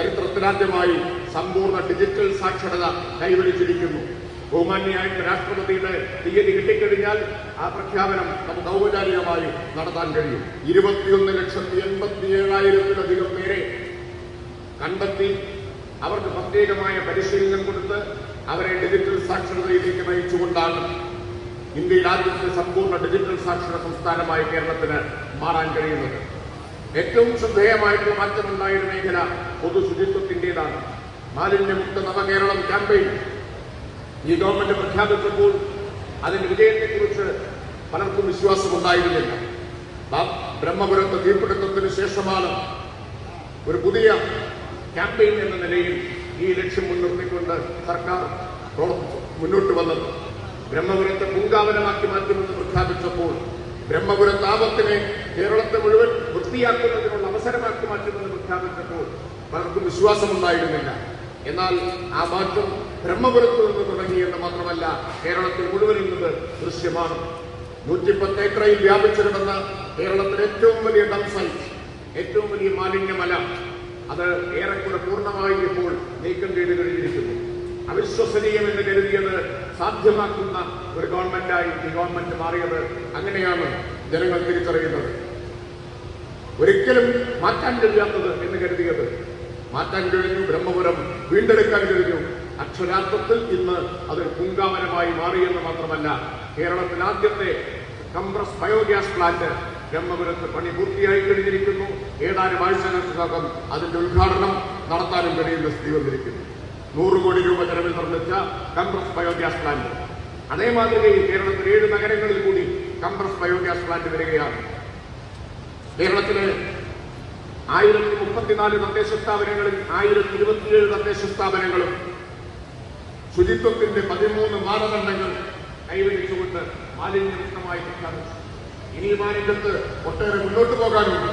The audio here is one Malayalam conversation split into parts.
ചരിത്രത്തിലാദ്യമായി സമ്പൂർണ ഡിജിറ്റൽ സാക്ഷരത കൈവരിച്ചിരിക്കുന്നു. ബഹുമാന്യായിട്ട് രാഷ്ട്രപതിയുടെ തീയതി കിട്ടിക്കഴിഞ്ഞാൽ ആ പ്രഖ്യാപനം നമുക്ക് ഔപചാരികമായി നടത്താൻ കഴിയും. ഇരുപത്തിയൊന്ന് ലക്ഷത്തി എൺപത്തി ഏഴായിരത്തിലധികം പേരെ കണ്ടെത്തി അവർക്ക് പ്രത്യേകമായ പരിശീലനം കൊടുത്ത് അവരെ ഡിജിറ്റൽ സാക്ഷരതയിലേക്ക് നയിച്ചുകൊണ്ടാണ് ഇന്ത്യയിൽ ആദ്യത്തെ സമ്പൂർണ ഡിജിറ്റൽ സാക്ഷര സംസ്ഥാനമായി കേരളത്തിന് മാറാൻ കഴിയുന്നത്. ഏറ്റവും ശ്രദ്ധേയമായിട്ടുള്ള മാറ്റമുണ്ടായ മേഖല പൊതു ശുചിത്വത്തിന്റേതാണ് മാലിന്യമുക്ത നവകേരളം ക്യാമ്പയിൻ. ഈ ഗവൺമെന്റ് പ്രഖ്യാപിച്ചപ്പോൾ അതിന്റെ വിജയത്തെക്കുറിച്ച് പലർക്കും വിശ്വാസമുണ്ടായിരുന്നില്ല. ബ്രഹ്മപുരത്ത് തീപിടുത്തത്തിന് ശേഷമാണ് ഒരു പുതിയ ക്യാമ്പയിൻ എന്ന നിലയിൽ ഈ ലക്ഷ്യം മുൻനിർത്തിക്കൊണ്ട് സർക്കാർ മുന്നോട്ട് വന്നത്. ബ്രഹ്മപുരത്തെ പൂങ്കാവനമാക്കി മാറ്റുമെന്ന് പ്രഖ്യാപിച്ചപ്പോൾ ബ്രഹ്മപുരത്താപത്തിനെ കേരളത്തെ മുഴുവൻ വൃത്തിയാക്കുന്നതിനുള്ള അവസരമാക്കി മാറ്റുമെന്ന് പ്രഖ്യാപിച്ചപ്പോൾ പലർക്കും വിശ്വാസമുണ്ടായിരുന്നില്ല. എന്നാൽ ആ മാറ്റം ബ്രഹ്മപുരത്ത് നിന്ന് തുടങ്ങിയെന്ന് മാത്രമല്ല കേരളത്തിൽ മുഴുവനിൽ ദൃശ്യമാണ്. നൂറ്റിപ്പത്ത് ഏക്കറയിൽ വ്യാപിച്ചു കിടന്ന കേരളത്തിലെ ഏറ്റവും വലിയ ഡം സൈറ്റ് ഏറ്റവും വലിയ മാലിന്യമല അത് ഏറെക്കുറെ പൂർണമായി ഇപ്പോൾ നീക്കം ചെയ്ത് കഴിഞ്ഞിരിക്കുന്നു. അവിശ്വസനീയമെന്ന് കരുതിയത് സാധ്യമാക്കുന്ന ഒരു ഗവൺമെന്റായി ഈ ഗവൺമെന്റ് മാറിയത് അങ്ങനെയാണ് ജനങ്ങൾ തിരിച്ചറിയുന്നത്. ഒരിക്കലും മാറ്റാൻ കഴിയാത്തത് എന്ന് കരുതിയത് മാറ്റാൻ കഴിഞ്ഞു ബ്രഹ്മപുരം വീണ്ടെടുക്കാൻ കഴിഞ്ഞു. അക്ഷരാർത്ഥത്തിൽ ഇന്ന് അതൊരു പൂങ്കാവനമായി മാറിയെന്ന് മാത്രമല്ല കേരളത്തിൽ ആദ്യത്തെ കംപ്രസ് ബയോഗ്യാസ് പ്ലാന്റ് ബ്രഹ്മപുരത്ത് പണി പൂർത്തിയായി കഴിഞ്ഞിരിക്കുന്നു. ഏതാനും ആഴ്ചകൾക്കകം അതിന്റെ ഉദ്ഘാടനം നടത്താനും കഴിയുന്ന സ്ഥിതി വന്നിരിക്കുന്നു. നൂറ് കോടി രൂപ ചെലവിൽ നിർമ്മിച്ച കംപ്രസ് ബയോഗ്യാസ് പ്ലാന്റ് അതേ മാതൃകയിൽ കേരളത്തിലെ ഏഴ് നഗരങ്ങളിൽ കൂടി കംപ്രസ് ബയോഗ്യാസ് പ്ലാന്റ് വരികയാണ്. കേരളത്തിലെ ആയിരത്തി മുപ്പത്തിനാല് തദ്ദേശ സ്ഥാപനങ്ങളിൽ ആയിരത്തി ഇരുപത്തിയേഴ് തദ്ദേശ സ്ഥാപനങ്ങളും ശുചിത്വത്തിന്റെ പതിമൂന്ന് മാനദണ്ഡങ്ങൾ കൈവരിച്ചുകൊണ്ട് മാലിന്യമുക്തമായി പ്രഖ്യാപിച്ചു ഇനി മാലിന്യത്ത് ഒട്ടേറെ മുന്നോട്ട് പോകാനുണ്ട്.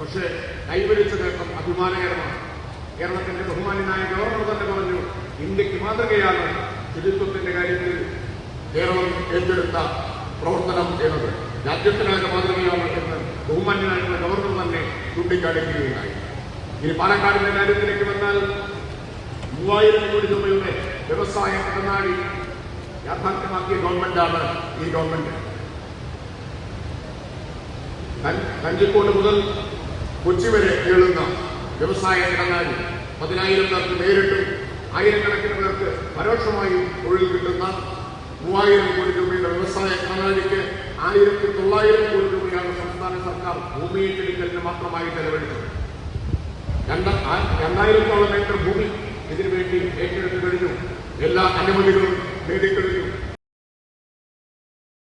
പക്ഷേ കൈവരിച്ച നേട്ടം അഭിമാനകരമാണ്. കേരളത്തിന്റെ ബഹുമാന്യനായ ഗവർണർ തന്നെ പറഞ്ഞു ഇന്ത്യയ്ക്ക് മാതൃകയാണ് ശുചിത്വത്തിന്റെ കാര്യത്തിൽ കേരളം ഏറ്റെടുത്ത പ്രവർത്തനം എന്നത്. രാജ്യത്തിനായ മാതൃകയാണ് എന്ന് ബഹുമാന്യനായിട്ടുള്ള ഗവർണർ തന്നെ ചൂണ്ടിക്കാണിക്കുകയുണ്ടായി ഇനി പാലക്കാടിന്റെ കാര്യത്തിലേക്ക് വന്നാൽ മൂവായിരം കോടി രൂപയുടെ വ്യവസായ ഇടനാഴി യാഥാർത്ഥ്യമാക്കിയ ഗവൺമെന്റാണ് ഈ ഗവൺമെന്റ്. കഞ്ചിക്കോട് മുതൽ കൊച്ചി വരെ എഴുതുന്ന വ്യവസായ ഇടനാഴി പതിനായിരം പേർക്ക് നേരിട്ടും ആയിരക്കണക്കിന് പേർക്ക് പരോക്ഷമായും തൊഴിൽ കിട്ടുന്ന മൂവായിരം കോടി രൂപയുടെ വ്യവസായ ഇടനാഴിക്ക് ആയിരത്തി തൊള്ളായിരം കോടി രൂപയാണ് സംസ്ഥാന സർക്കാർ ഭൂമി ഏറ്റെടുക്കലിന് മാത്രമായി ചെലവഴിച്ചത് രണ്ടായിരത്തോളം ഏക്കർ ഭൂമി ഇതിനുവേണ്ടി ഏറ്റെടുത്തു കഴിഞ്ഞു. എല്ലാ അനുമതികളും നേടിക്കഴിഞ്ഞു